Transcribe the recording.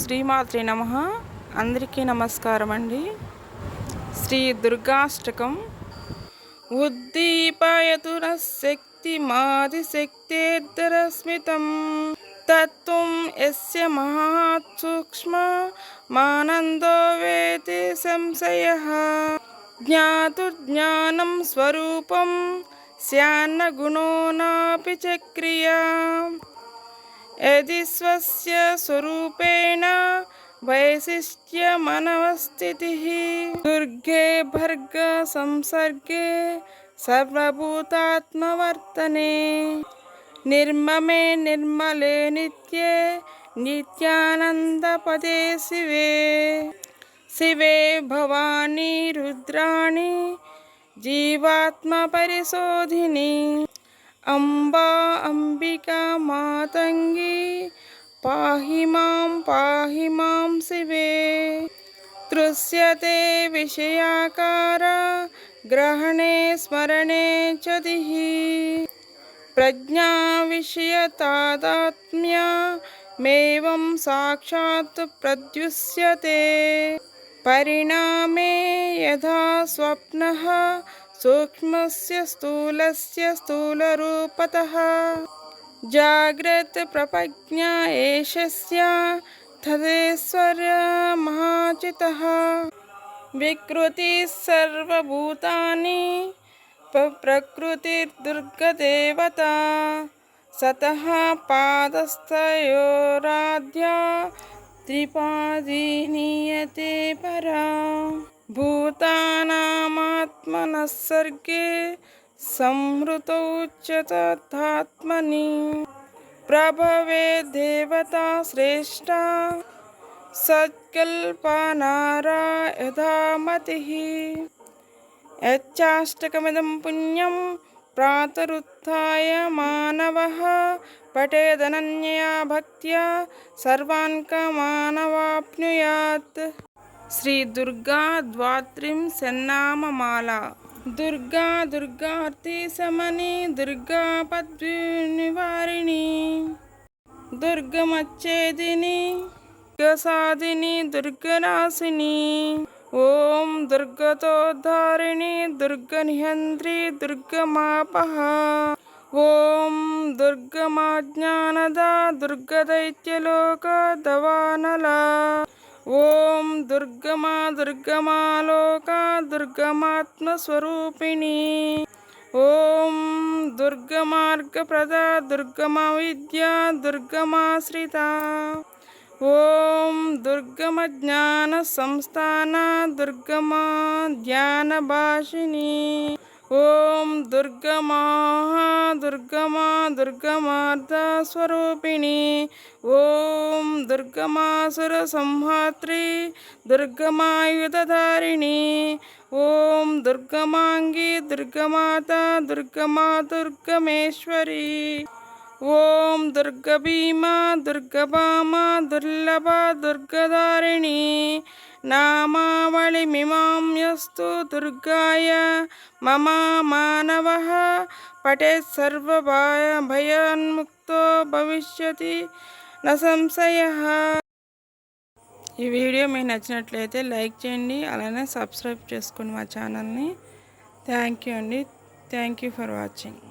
శ్రీమాత్రి నమ. అందరికీ నమస్కారం అండి శ్రీ దుర్గాష్టకం. ఉద్దీపయతు శక్తి మాది శక్తేద్దరస్మితం తత్వం ఎస్య మహాసూక్ష్మ మానందో వేతి సంశయ. జ్ఞాతుర్జ్ఞానం స్వరూపం స్యాన్న గుణోనాపి చక్రియా यदि स्वस्य स्वरूपेण वैशिष्ट्यमनवस्थितिः दुर्गे भर्गसंसर्गे सर्वभूतात्मवर्तने निर्ममे निर्मले नित्ये नित्यानन्दपदे शिवे शिवे भवानी रुद्राणि जीवात्मपरिशोधिनी अम्बा अम्बिका मातङ्गी पाहि मां पाहि मां शिवे। तृष्यते विषयाकार ग्रहणे स्मरणे च दिः प्रज्ञाविषयतादात्म्यमेवं साक्षात् प्रद्युष्यते। परिणामे यथा स्वप्नः सूक्ष्मस्य स्थूलस्य स्थूलरूपतः। जाग्रत्प्रपज्ञा एषस्य तदेश्वर्यमहाचितः विकृतिः सर्वभूतानि प्रकृतिर्दुर्गदेवता सतः पादस्थयोराध्या त्रिपादीनीयते परा। भूतानामात्मनः सर्गे संहृतौ च तथात्मनि प्रभवे देवता श्रेष्ठा सत्कल्पनारा यथा मतिः यच्चाष्टकमिदं पुण्यं प्रातरुत्थाय मानवः पठेदनन्यया भक्त्या सर्वान् कामानवाप्नुयात् శ్రీ దుర్గా ద్వాత్రిం సన్నామమాల. దుర్గా దుర్గార్తి సమని దుర్గా పద్మినివారిణి దుర్గమచ్చేదిని దుర్గసాదిని దుర్గనాశిని ఓం దుర్గతోద్ధారిణి దుర్గనిహంత్రి దుర్గమాపహ. ఓం దుర్గమాజ్ఞానద దుర్గదైత్యలోక దవానలా. ఓం దుర్గమా దుర్గమాలోక దుర్గమాత్మస్వరూపిణి. ఓం దుర్గమార్గప్రద దుర్గమా విద్యా దుర్గమాశ్రిత. ఓం దుర్గమ జ్ఞాన సంస్థాన దుర్గమా ధ్యానభాషిణి ఓం துர்கமா துர்கமா துர்கமார்த்தா ஸ்வரூபிணி. ஓம் துர்கமாசுரசம்ஹாத்ரி துர்கமாயுததாரிணி ஓம் துர்கமாங்கி துர்கமாதா துர்கமா துர்கமேஸ்வரி ஓம் துர்கபீமா துர்கபாமா துர்லபா துர்கதாரிணி నామావళి యస్తు దుర్గాయ మమా మానవ. పఠేత్ సర్వభయాన్ముక్తో భవిష్యతి. న సంశయ. ఈ వీడియో మీకు నచ్చినట్లయితే లైక్ చేయండి అలానే సబ్స్క్రైబ్ చేసుకోండి మా ఛానల్ని. థ్యాంక్ యూ అండి. Thank you for watching.